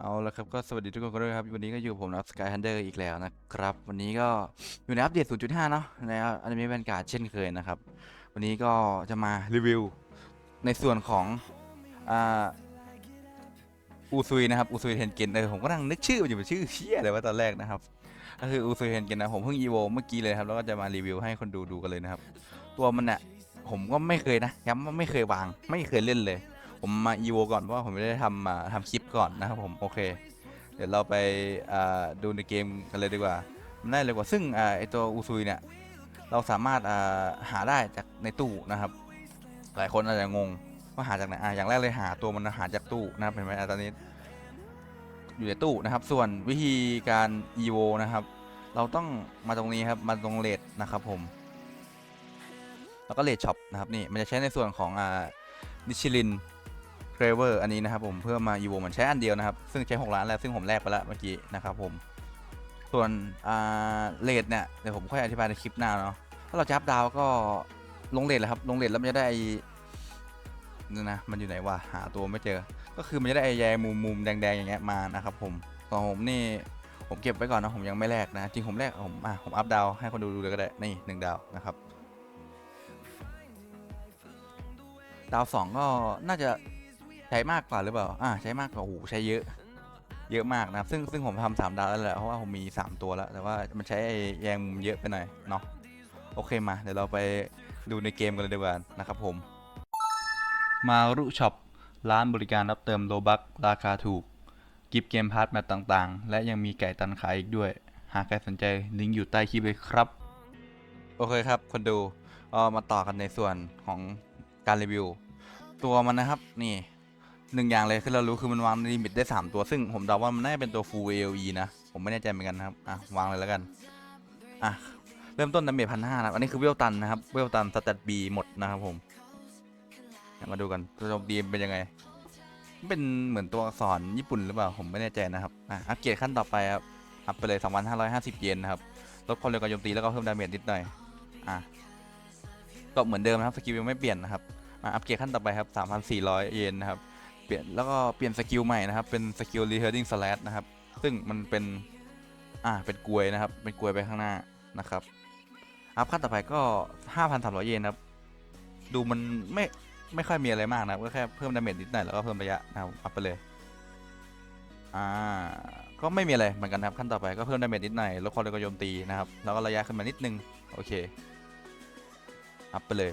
เอาละครับก็สวัสดีทุกคนกันด้วยครับ วันนี้ก็อยู่ผมนะสกายฮันเดอร์อีกแล้วนะครับ วันนี้ก็อยู่ในอัปเดต 0.5 เนาะในอันิเมะแวนการเช่นเคยนะครับ วันนี้ก็จะมารีวิว ในส่วนของอูซุยนะครับอูซุยเทนเกนเออผมก็นั่งนึกชื่อมันอยู่เป็นชื่อเชี่ยอะไรวะตอนแรกนะครับก็คืออูซุยเทนเกนนะผมเพิ่งอีโวเมื่อกี้เลยครับแล้วก็จะมารีวิวให้คนดูดูกันเลยนะครับ ตัวมันเนี่ยผมก็ไม่เคยนะย้ำว่าไม่เคยวางไม่เคยเล่นเลย ผมมาอีโวก่อนเพราะว่าผมไม่ได้ทำมาทำคลิปก่อนนะครับผมโอเค เดี๋ยวเราไปดูในเกมกันเลยดีกว่ามันได้เลยกว่าซึ่งอไอตัวอูซุยเนี่ยเราสามารถหาได้จากในตู้นะครับ หลายคนอาจจะงงว่าหาจากไหนอ่าอย่างแรกเลยหาตัวมันหาจากตู้นะครับเห็นไหมอตอนนี้ อยู่ในตู้นะครับ ส่วนวิธีการอีโวนะครับ เราต้องมาตรงนี้ครับมาตรงเลดนะครับผม แล้วก็เลดช็อปนะครับนี่มันจะใช้ในส่วนของอ่านิชิลิน เทรเวอร์อันนี้นะครับผมเพื่อมาอีโวมันใช้อันเดียวนะครับ ซึ่งใช้ 6 ล้านแล้ว ซึ่งผมแลกไปแล้วเมื่อกี้นะครับผม ส่วนอ่าเลทเนี่ยเดี๋ยวผมค่อยอธิบายในคลิปหน้าเนาะถ้าเราจะอัพดาวก็ลงเลทเลยครับ ลงเลทแล้วมันจะได้ไอ้นี่นะมันอยู่ไหนวะหาตัวไม่เจอ ก็คือมันจะได้ไอ้แยมุมมุมแดงๆอย่างเงี้ยมานะครับผมของผมนี่ผมเก็บไว้ก่อนนะผมยังไม่แลกนะจริงผมแลกผมอะผมอัพดาวให้คนดูดูเลยก็ได้นี่หนึ่งดาวนะครับดาวสองก็น่าจะ ใช้มากกว่าหรือเปล่า อ่า ใช้มากกว่า โอ้โห ใช้เยอะ เยอะมากนะครับ ซึ่งซึ่งผมทำสามดาวแล้วแหละ เพราะว่าผมมี 3 ตัวแล้ว แต่ว่ามันใช้ไอ้แยงมุมเยอะไปหน่อย เนาะ โอเคมา เดี๋ยวเราไปดูในเกมกันเลยดีกว่านะครับผม มารุช็อป ร้านบริการรับเติมโลบักราคาถูก กิฟต์เกมพาร์ทแมตต่างๆ และยังมีไก่ตันขายอีกด้วย หากใครสนใจลิงก์อยู่ใต้คลิปเลยครับ โอเคครับ คนดูก็มาต่อกันในส่วนของการรีวิว ตัวมันนะครับ นี่ หนึ่งอย่างเลยคือเรารู้คือมันวางลิมิตได้ 3 ตัวซึ่งผมเดาว่ามันน่าจะเป็นตัว full AOE นะ ผมไม่แน่ใจเหมือนกันนะครับ อะ วางเลยแล้วกัน อะ เริ่มต้นดาเมจพันห้านะครับ อันนี้คือเวลตันนะครับ เวลตันสแตทบีหมดนะครับผม มาดูกันตัวโจมตีเป็นยังไง เป็นเหมือนตัวอักษรญี่ปุ่นหรือเปล่า ผมไม่แน่ใจนะครับ อะ อัปเกรดขั้นต่อไปครับ อัพไปเลย 2,550 เยนนะครับ ลดความเร็วการโจมตีแล้วก็เพิ่มดาเมจนิดหน่อย อะ ก็เหมือนเดิมนะครับ สกิลยังไม่เปลี่ยนนะครับ มาอัปเกรดขั้นต่อไปครับ 3,400 เยนนะครับ เปลี่ยนแล้วก็เปลี่ยนสกิลใหม่นะครับ เป็นสกิล rehearing slash นะครับ ซึ่งมันเป็น อ่า เป็นกลวยนะครับ เป็นกลวยไปข้างหน้านะครับ อัพขั้นต่อไปก็ 5,300 เยนครับ ดูมันไม่ ไม่ค่อยมีอะไรมากนะก็แค่เพิ่มดาเมจนิดหน่อยแล้วก็เพิ่มระยะนะครับ อัพไปเลย อ่า ก็ไม่มีอะไรเหมือนกันครับขั้นต่อไปก็เพิ่มดาเมจนิดหน่อยลดความเร็วการโจมตีนะครับ แล้วก็ระยะขึ้นมานิดนึง โอเค อัพไปเลย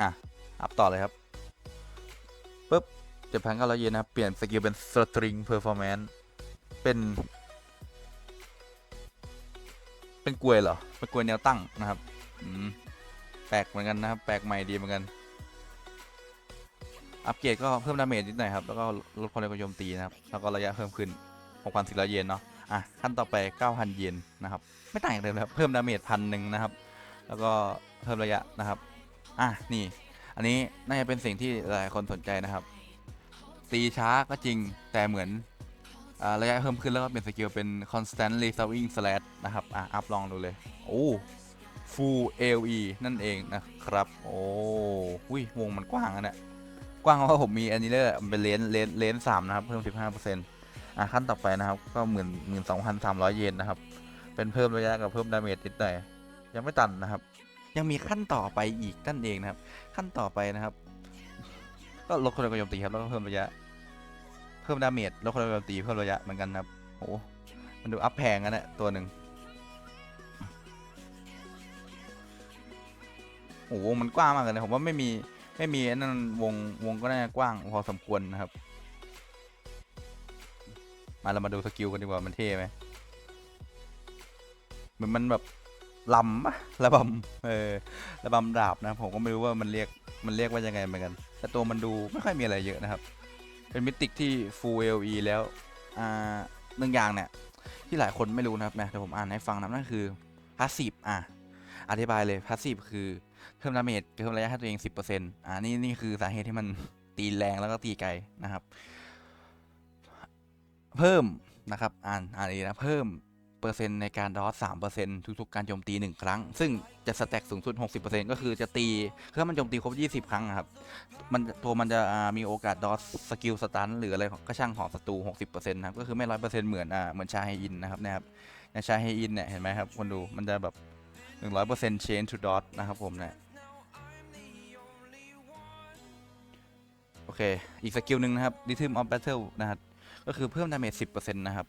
อะ อัพต่อเลยครับปุ๊บเจ็ดพันเก้าร้อยเยนนะครับ เปลี่ยนสกิลเป็นสตริงเพอร์ฟอร์แมนซ์เป็น เป็นกลวยเหรอ เป็นกลวยแนวตั้งนะครับ อืม แปลกเหมือนกันนะครับ แปลกใหม่ดีเหมือนกัน อัปเกรดก็เพิ่มดาเมจนิดหน่อยครับ แล้วก็ลดความเร็วโจมตีนะครับ แล้วก็ระยะเพิ่มขึ้น6,400 เยนเนาะ อะ ขั้นต่อไป 9,000 เยนนะครับ ไม่ต่างจากเดิมเลยครับ เพิ่มดาเมจพันหนึ่งนะครับ แล้วก็เพิ่มระยะนะครับ อะนี่ อันนี้น่าจะเป็นสิ่งที่หลายคนสนใจนะครับ ตีช้าก็จริงแต่เหมือนอ่าระยะเพิ่มขึ้นแล้วก็เป็นสกิลเป็น constant resolving slash นะครับ อะ อัพลองดูเลย โอ้ full AOE นั่นเองนะครับ โอ้อุ้ยวงมันกว้างอะเนี่ย กว้างเพราะผมมีอันนี้เลยมันเป็นเลนเลนเลนสามนะครับ เพิ่ม 15%อะ ขั้นต่อไปนะครับ ก็หมื่นหมื่นสองพันสามร้อยเยนนะครับ เป็นเพิ่มระยะกับเพิ่มดาเมจนิดหน่อย ยังไม่ตันนะครับ ยังมีขั้นต่อไปอีกนั่นเองนะครับ ขั้นต่อไปนะครับ ก็ลดความเร็วกรโจมตีครับแล้วก็เพิ่มระยะ เพิ่มดาเมจลดความเร็วกรโจมตีเพิ่มระยะเหมือนกันครับโอ้มันดูอัพแพงกันนะตัวหนึ่งโอ้วงมันกว้างมากเลยนะผมว่าไม่มีไม่มีนั่นวงวงก็น่าจะกว้างพอสมควรนะครับ มาเรามาดูสกิลกันดีกว่ามันเท่ไหมเหมือนมันแบบ ลำปะระบำเออระบำดาบนะผมก็ไม่รู้ว่ามันเรียกมันเรียกว่ายังไงเหมือนกัน แต่ตัวมันดูไม่ค่อยมีอะไรเยอะนะครับ เป็นมิติกที่ full LE แล้วอ่าหนึ่งอย่างเนี่ยที่หลายคนไม่รู้นะครับนะเดี๋ยวผมอ่านให้ฟังนะนั่นคือ passive อะอธิบายเลย passive คือเพิ่มดาเมจเพิ่มระยะให้ตัวเอง 10%อ่านี่นี่คือสาเหตุที่มันตีแรงแล้วก็ตีไกลนะครับ เพิ่มนะครับ อ่านอ่านอีนะเพิ่ม 10%ในการดอส3%ทุกๆ การโจมตี 1 ครั้ง ซึ่งจะสแต็กสูงสุด 60%ก็คือจะตีคือถ้ามันโจมตีครบ 20 ครั้งอะครับมันตัวมันจะมีโอกาสดอสสกิลสตันหรืออะไรของก็ช่างของศัตรู 60%นะครับก็คือไม่ 100%เหมือนอ่าเหมือนชาเฮอินนะครับนะครับในชาเฮอินเนี่ยเห็นไหมครับคนดูมันจะแบบ 100% change to dot นะครับผมเนี่ยโอเค อีกสกิลหนึ่งนะครับ Rhythm of Battle นะครับ ก็คือเพิ่มดาเมจ10%นะครับ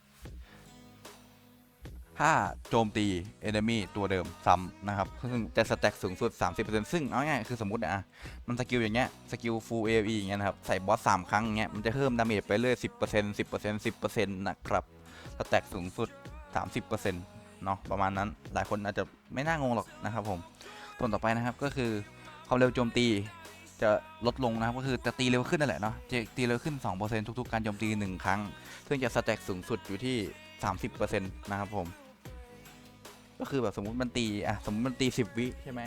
ถ้าโจมตี enemy ตัวเดิมซ้ำนะครับ ซึ่งจะสแต็กสูงสุด 30%ซึ่งเอาง่ายคือสมมติอะมันสกิลอย่างเงี้ย สกิล full AoE อย่างเงี้ยนะครับ ใส่บอส 3 ครั้งอย่างเงี้ย มันจะเพิ่มดาเมจไปเรื่อย 10% 10% 10%นะครับ สแต็กสูงสุด 30%เนาะประมาณนั้น หลายคนอาจจะไม่น่างงหรอกนะครับผม ส่วนต่อไปนะครับก็คือความเร็วโจมตีจะลดลงนะครับก็คือจะตีเร็วขึ้นนั่นแหละเนาะจะตีเร็วขึ้น 2%ทุกๆ การโจมตี 1 ครั้ง ซึ่งจะสแต็กสูงสุดอยู่ที่ 30%นะครับผม ก็คือแบบสมมติมันตีอะสมมติมันตี10วิใช่ไหม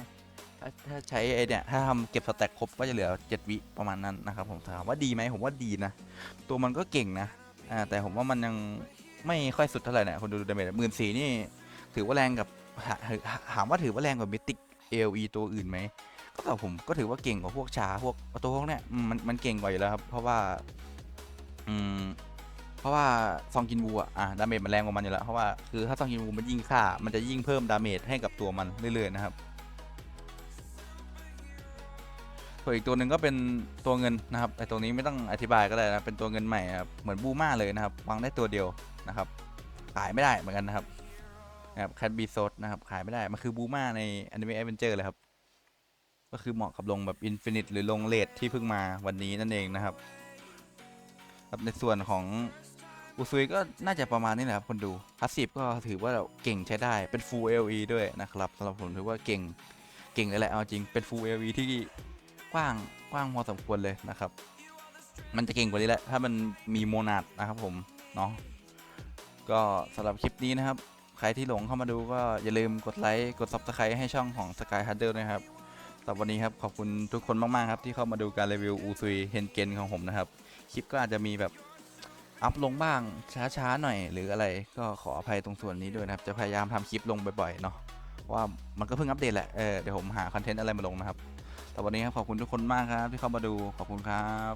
ถ้าถ้าใช้ไอเนี่ยถ้าทำเก็บสแต็กครบก็จะเหลือ7วิประมาณนั้นนะครับผมถามว่าดีไหมผมว่าดีนะ ตัวมันก็เก่งนะอ่าแต่ผมว่ามันยังไม่ค่อยสุดเท่าไหร่นะคนดูดาเมจหมื่นสี่นี่ ถือว่าแรงกับถามว่าถือว่าแรงกว่ามิติกเอลีตัวอื่นไหมก็แต่ผมก็ถือว่าเก่งกว่าพวกชาพวกตัวพวกเนี้ยมมันมันเก่งกว่าอยู่แล้วครับเพราะว่า อืม เพราะว่าซองกินวูอะอะดาเมจมันแรงกว่ามันอยู่แล้วเพราะว่าคือถ้าซองกินวูมันยิ่งฆ่า มันจะยิ่งเพิ่มดาเมจให้กับตัวมันเรื่อยๆนะครับส่วนอีกตัวหนึ่งก็เป็นตัวเงินนะครับไอตัวนี้ไม่ต้องอธิบายก็ได้นะเป็นตัวเงินใหม่ครับเหมือนบูมาเลยนะครับวางได้ตัวเดียวนะครับ ขายไม่ได้เหมือนกันนะครับนะครับแคทบีโซดนะครับขายไม่ได้มันคือบูมาในอนิเมะแอดเวนเจอร์เลยครับก็คือเหมาะกับลงแบบอินฟินิตหรือลงเลทที่เพิ่งมาวันนี้นั่นเองนะครับในส่วนของ อุซุยก็น่าจะประมาณนี้แหละครับคนดูพาสซีฟก็ถือว่าเก่งใช้ได้เป็น Full LE ด้วยนะครับสำหรับผมถือว่าเก่งเก่งเลยแหละเอาจริงเป็น Full LE ที่กว้างกว้างพอสมควรเลยนะครับ มันจะเก่งกว่านี้แหละ ถ้ามันมีโมนาดนะครับผมเนาะก็สำหรับคลิปนี้นะครับ ใครที่หลงเข้ามาดูก็อย่าลืมกดไลค์กด Subscribe ให้ช่องของ Sky h u n t e r นะครับสำหรับวันนี้ครับขอบคุณทุกคนมาก ๆ ครับ ที่เข้ามาดูการรีวิวอูซุยเฮนเกนของผมนะครับ คลิปก็อาจจะมีแบบ อัพลงบ้างช้าๆหน่อยหรืออะไรก็ขออภัยตรงส่วนนี้ด้วยนะครับ จะพยายามทำคลิปลงบ่อยๆเนาะเพราะว่ามันก็เพิ่งอัปเดตแหละเออเดี๋ยวผมหาคอนเทนต์อะไรมาลงนะครับแต่วันนี้ครับขอบคุณทุกคนมากครับที่เข้ามาดูขอบคุณครับ